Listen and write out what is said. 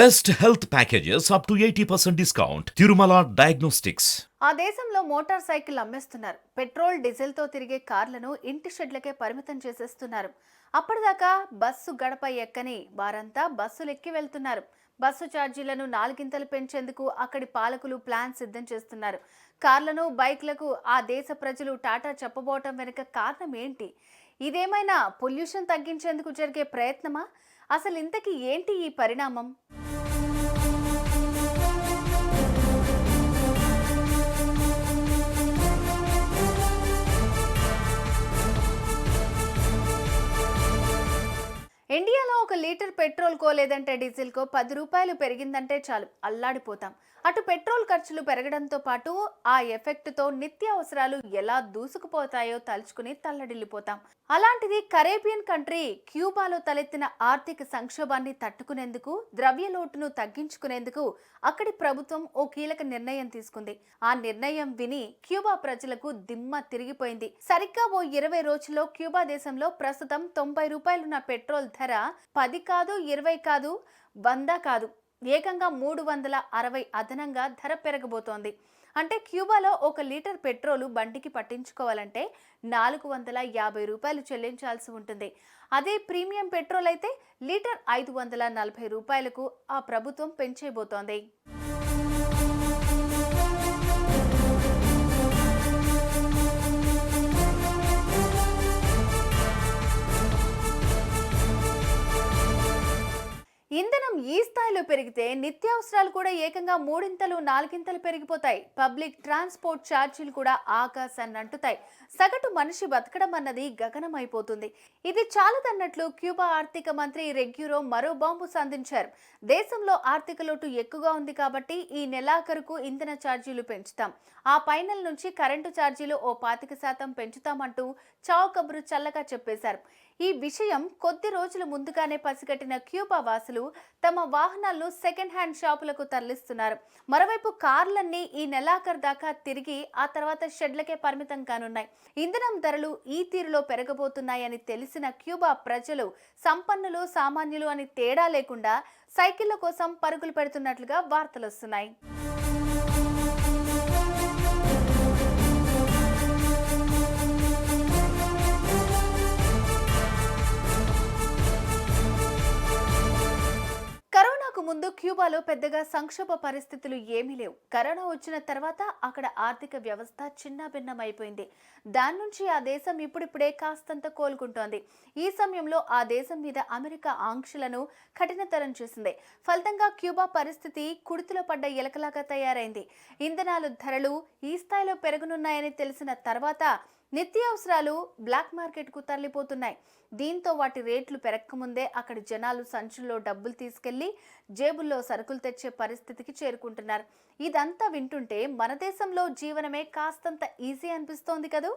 Best health packages up to eighty percent discount. Tirumala diagnostics ఆ దేశంలో motorcycle అమ్మేస్తున్నారు. Petrol డీజిల్తో తిరిగే కార్లను ఇంటి షెడ్లకే పరిమితం చేసేస్తున్నారు. అప్పటిదాకా బస్సు గడప ఎక్కని వారంతా బస్సులు ఎక్కి వెళ్తున్నారు. బస్సు ఛార్జీలను నాలుగింతలు పెంచేందుకు అక్కడి పాలకులు ప్లాన్ సిద్ధం చేస్తున్నారు. కార్లను బైక్లకు ఆ దేశ ప్రజలు టాటా చెప్పబోవటం వెనుక కారణం ఏంటి? ఇదేమైనా పొల్యూషన్ తగ్గించేందుకు జరిగే ప్రయత్నమా? అసలు ఇంతకీ ఏంటి ఈ పరిణామం? ఒక లీటర్ పెట్రోల్కో లేదంటే డీజిల్ కో పది రూపాయలు పెరిగిందంటే చాలు అల్లాడిపోతాం. అటు పెట్రోల్ ఖర్చులు పెరగడంతో పాటు ఆ ఎఫెక్ట్తో నిత్యావసరాలు ఎలా దూసుకుపోతాయో తలుచుకుని తల్లడిల్లిపోతాం. అలాంటిది కరేబియన్ కంట్రీ క్యూబాలో తలెత్తిన ఆర్థిక సంక్షోభాన్ని తట్టుకునేందుకు ద్రవ్య లోటును తగ్గించుకునేందుకు అక్కడి ప్రభుత్వం ఓ కీలక నిర్ణయం తీసుకుంది. ఆ నిర్ణయం విని క్యూబా ప్రజలకు దిమ్మ తిరిగిపోయింది. సరిగ్గా ఓ ఇరవై రోజుల్లో క్యూబా దేశంలో ప్రస్తుతం తొంభై రూపాయలున్న పెట్రోల్ ధర పది కాదు ఇరవై కాదు వంద కాదు. ఏకంగా మూడు వందల అరవై అదనంగా ధర పెరగబోతోంది. అంటే క్యూబాలో ఒక లీటర్ పెట్రోలు బండికి పట్టించుకోవాలంటే నాలుగు వందల యాభై రూపాయలు చెల్లించాల్సి ఉంటుంది. అదే ప్రీమియం పెట్రోల్ అయితే లీటర్ ఐదు వందల నలభై రూపాయలకు ఆ ప్రభుత్వం పెంచేయబోతోంది ఇంధనం ఈ స్థాయిలో పెరిగితే నిత్యావసరాలు కూడా ఏకంగా మూడింతలు నాలుగింతలు పెరిగిపోతాయి. పబ్లిక్ ట్రాన్స్పోర్ట్ ఛార్జీలు కూడా ఆకాశాన్ని అంటుతాయి. సగటు మనిషి బతకడం అన్నది గగనమైపోతుంది. ఇది చాలదన్నట్లు క్యూబా ఆర్థిక మంత్రి రెగ్యూరో మరో బాంబు సంధించారు. దేశంలో ఆర్థిక లోటు ఎక్కువగా ఉంది కాబట్టి ఈ నెలాఖరుకు ఇంధన ఛార్జీలు పెంచుతాం. ఆ పైనల నుంచి కరెంటు ఛార్జీలు ఓ పాతిక శాతం పెంచుతామంటూ చావు కబురు చల్లగా చెప్పేశారు. ఈ విషయం కొద్ది రోజుల ముందుగానే పసిగట్టిన క్యూబా వాసులు తమ వాహనాలను సెకండ్ హ్యాండ్ షాపులకు తరలిస్తున్నారు. మరోవైపు కార్లన్నీ ఈ నెలాఖరు దాకా తిరిగి ఆ తర్వాత షెడ్లకే పరిమితం కానున్నాయి. ఇంధనం ధరలు ఈ తీరులో పెరగబోతున్నాయని తెలిసిన క్యూబా ప్రజలు సంపన్నులు సామాన్యులు అని తేడా లేకుండా సైకిళ్ళ కోసం పరుగులు పెడుతున్నట్లుగా వార్తలు వస్తున్నాయి ముందు క్యూబాలో పెద్దగా సంక్షోభ పరిస్థితులు ఏమీ లేవు. కరోనా వచ్చిన తర్వాత అక్కడ ఆర్థిక వ్యవస్థ చిన్నాభిన్నమైపోయింది. దాని నుంచి ఆ దేశం ఇప్పుడిప్పుడే కాస్తంత కోలుకుంటోంది. ఈ సమయంలో ఆ దేశం మీద అమెరికా ఆంక్షలను కఠినతరం చేసింది. ఫలితంగా క్యూబా పరిస్థితి కుడితిలో పడ్డ ఎలకలాగా తయారైంది. ఇంధనాలు ధరలు ఈ స్థాయిలో పెరగనున్నాయని తెలిసిన తర్వాత నిత్యావసరాలు బ్లాక్ మార్కెట్కు తరలిపోతున్నాయి. దీంతో వాటి రేట్లు పెరక్కముందే అక్కడి జనాలు సంచుల్లో డబ్బులు తీసుకెళ్ళి జేబుల్లో సరుకులు తెచ్చే పరిస్థితికి చేరుకుంటున్నారు. ఇదంతా వింటుంటే మన దేశంలో జీవనమే కాస్తంత ఈజీ అనిపిస్తోంది కదూ?